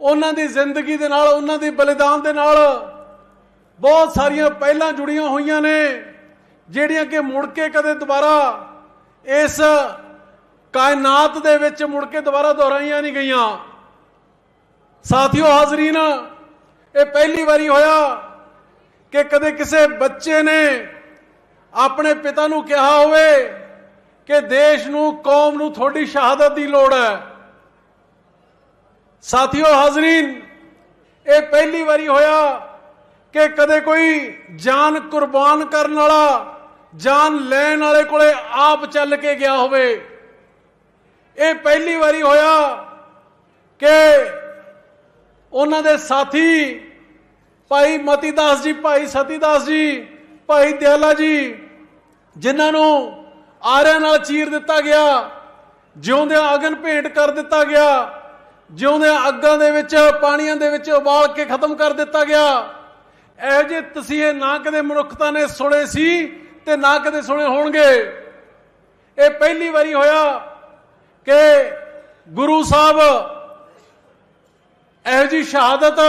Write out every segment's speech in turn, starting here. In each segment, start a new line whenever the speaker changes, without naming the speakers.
ਉਹਨਾਂ ਦੀ ਜ਼ਿੰਦਗੀ ਦੇ ਨਾਲ, ਉਹਨਾਂ ਦੀ ਬਲੀਦਾਨ ਦੇ ਨਾਲ ਬਹੁਤ ਸਾਰੀਆਂ ਪਹਿਲਾਂ ਜੁੜੀਆਂ ਹੋਈਆਂ ਨੇ, ਜਿਹੜੀਆਂ ਕਿ ਮੁੜ ਕੇ ਕਦੇ ਦੁਬਾਰਾ ਇਸ ਕਾਇਨਾਤ ਦੇ ਵਿੱਚ ਮੁੜ ਕੇ ਦੁਬਾਰਾ ਦੁਹਰਾਈਆਂ ਨਹੀਂ ਗਈਆਂ। ਸਾਥੀਓ ਹਾਜ਼ਰੀਨ, ਇਹ ਪਹਿਲੀ ਵਾਰੀ ਹੋਇਆ ਕਿ ਕਦੇ ਕਿਸੇ ਬੱਚੇ ਨੇ ਆਪਣੇ ਪਿਤਾ ਨੂੰ ਕਿਹਾ ਹੋਵੇ ਕਿ ਦੇਸ਼ ਨੂੰ, ਕੌਮ ਨੂੰ ਤੁਹਾਡੀ ਸ਼ਹਾਦਤ ਦੀ ਲੋੜ ਹੈ। ਸਾਥੀਓ ਹਾਜ਼ਰੀਨ, ਇਹ ਪਹਿਲੀ ਵਾਰੀ ਹੋਇਆ ਕਿ ਕਦੇ ਕੋਈ ਜਾਨ ਕੁਰਬਾਨ ਕਰਨ ਵਾਲਾ, ਜਾਨ ਲੈਣ ਵਾਲੇ ਕੋਲੇ ਆਪ ਚੱਲ ਕੇ ਗਿਆ ਹੋਵੇ। ਇਹ ਪਹਿਲੀ ਵਾਰੀ ਹੋਇਆ ਕਿ ਉਹਨਾਂ ਦੇ ਸਾਥੀ, ਭਾਈ ਮਤੀ ਦਾਸ ਜੀ, ਭਾਈ ਸਤੀ ਦਾਸ ਜੀ, ਭਾਈ ਦਿਆਲਾ ਜੀ, ਜਿਨ੍ਹਾਂ ਨੂੰ ਆਰਿਆਂ ਨਾਲ ਚੀਰ ਦਿੱਤਾ ਗਿਆ, ਜਿਉਂਦਿਆਂ ਅਗਨ ਭੇਟ ਕਰ ਦਿੱਤਾ ਗਿਆ ਜਿਉਂਦਿਆਂ ਅੱਗਾਂ ਦੇ ਵਿੱਚ, ਪਾਣੀਆਂ ਦੇ ਵਿੱਚ ਉਬਾਲ ਕੇ ਖਤਮ ਕਰ ਦਿੱਤਾ ਗਿਆ। ਇਹੋ ਜਿਹੇ ਤਸੀਹੇ ਨਾ ਕਦੇ ਮਨੁੱਖਤਾ ਨੇ ਸੁਣੇ ਸੀ ਤੇ ਨਾ ਕਦੇ ਸੁਣੇ ਹੋਣਗੇ। ਇਹ ਪਹਿਲੀ ਵਾਰੀ ਹੋਇਆ ਕਿ ਗੁਰੂ ਸਾਹਿਬ ਇਹੋ ਜੀ ਸ਼ਹਾਦਤ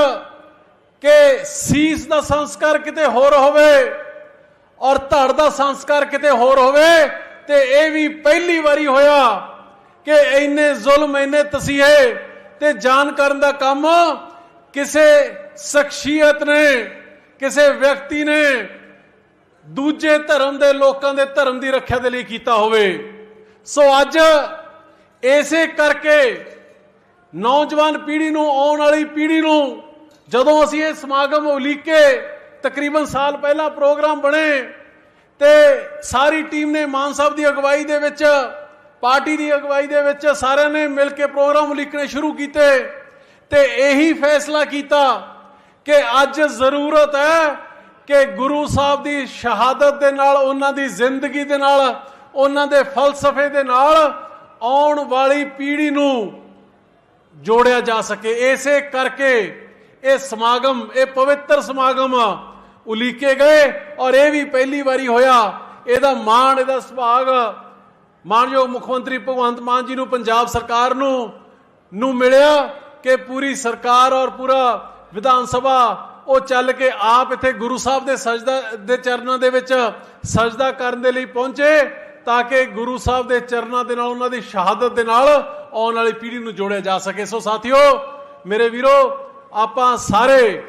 ਕਿ ਸੀਸ ਦਾ ਸੰਸਕਾਰ ਕਿਤੇ ਹੋਰ ਹੋਵੇ ਔਰ ਧੜ ਦਾ ਸੰਸਕਾਰ ਕਿਤੇ ਹੋਰ ਹੋਵੇ ਤੇ ਇਹ ਵੀ ਪਹਿਲੀ ਵਾਰੀ ਹੋਇਆ ਕਿ ਇੰਨੇ ਜ਼ੁਲਮ, ਇੰਨੇ ਤਸੀਹੇ ਤੇ ਜਾਨ ਕਰਨ ਦਾ ਕੰਮ ਕਿਸੇ ਸ਼ਖਸੀਅਤ ਨੇ, ਕਿਸੇ ਵਿਅਕਤੀ ਨੇ ਦੂਜੇ ਧਰਮ ਦੇ ਲੋਕਾਂ ਦੇ ਧਰਮ ਦੀ ਰੱਖਿਆ ਦੇ ਲਈ ਕੀਤਾ ਹੋਵੇ। ਸੋ ਅੱਜ ਇਸੇ ਕਰਕੇ ਨੌਜਵਾਨ ਪੀੜ੍ਹੀ ਨੂੰ, ਆਉਣ ਵਾਲੀ ਪੀੜ੍ਹੀ ਨੂੰ ਜਦੋਂ ਅਸੀਂ ਇਹ ਸਮਾਗਮ ਉਲੀਕੇ, ਤਕਰੀਬਨ ਸਾਲ ਪਹਿਲਾਂ ਪ੍ਰੋਗਰਾਮ ਬਣੇ ਤੇ ਸਾਰੀ ਟੀਮ ਨੇ ਮਾਨ ਸਾਹਿਬ ਦੀ ਅਗਵਾਈ ਦੇ ਵਿੱਚ ਪਾਰਟੀ ਦੀ ਅਗਵਾਈ ਦੇ ਵਿੱਚ ਸਾਰਿਆਂ ਨੇ ਮਿਲ ਕੇ ਪ੍ਰੋਗਰਾਮ ਉਲੀਕਣੇ ਸ਼ੁਰੂ ਕੀਤੇ ਤੇ ਇਹੀ ਫੈਸਲਾ ਕੀਤਾ ਕਿ ਅੱਜ ਜ਼ਰੂਰਤ ਹੈ ਕਿ ਗੁਰੂ ਸਾਹਿਬ ਦੀ ਸ਼ਹਾਦਤ ਦੇ ਨਾਲ, ਉਹਨਾਂ ਦੀ ਜ਼ਿੰਦਗੀ ਦੇ ਨਾਲ, ਉਹਨਾਂ ਦੇ ਫਲਸਫੇ ਦੇ ਨਾਲ ਆਉਣ ਵਾਲੀ ਪੀੜ੍ਹੀ ਨੂੰ ਜੋੜਿਆ ਜਾ ਸਕੇ। ਇਸੇ ਕਰਕੇ ਇਹ ਸਮਾਗਮ, ਇਹ ਪਵਿੱਤਰ ਸਮਾਗਮ ਉਲੀਕੇ ਗਏ ਔਰ ਇਹ ਵੀ ਪਹਿਲੀ ਵਾਰੀ ਹੋਇਆ। ਇਹਦਾ ਮਾਣ, ਇਹਦਾ ਸੁਭਾਗ ਮਾਨਯੋਗ ਮੁੱਖ ਮੰਤਰੀ ਭਗਵੰਤ ਮਾਨ ਜੀ ਨੂੰ ਪੰਜਾਬ ਸਰਕਾਰ ਨੂੰ ਨੂੰ ਮਿਲਿਆ ਕਿ ਪੂਰੀ ਸਰਕਾਰ ਔਰ ਪੂਰਾ ਵਿਧਾਨ ਸਭਾ ਉਹ ਚੱਲ ਕੇ ਆਪ ਇੱਥੇ ਗੁਰੂ ਸਾਹਿਬ ਦੇ ਸਜਦਾ, ਦੇ ਚਰਨਾਂ ਦੇ ਵਿੱਚ ਸਜਦਾ ਕਰਨ ਦੇ ਲਈ ਪਹੁੰਚੇ ਤਾਂ ਕਿ ਗੁਰੂ ਸਾਹਿਬ ਦੇ ਚਰਨਾਂ ਦੇ ਨਾਲ ਉਹਨਾਂ ਦੀ ਸ਼ਹਾਦਤ ਦੇ ਨਾਲ ਆਉਣ ਵਾਲੀ ਪੀੜ੍ਹੀ ਨੂੰ ਜੋੜਿਆ ਜਾ ਸਕੇ। ਸੋ ਸਾਥੀਓ, ਮੇਰੇ ਵੀਰੋ, ਆਪਾਂ ਸਾਰੇ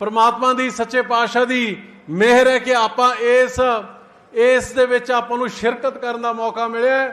ਪਰਮਾਤਮਾ ਦੀ, ਸੱਚੇ ਪਾਤਸ਼ਾਹ ਦੀ ਮਿਹਰ ਹੈ ਕਿ ਆਪਾਂ ਇਸ ਇਸ ਦੇ ਵਿੱਚ ਆਪਾਂ ਨੂੰ ਸ਼ਿਰਕਤ ਕਰਨ ਦਾ ਮੌਕਾ ਮਿਲਿਆ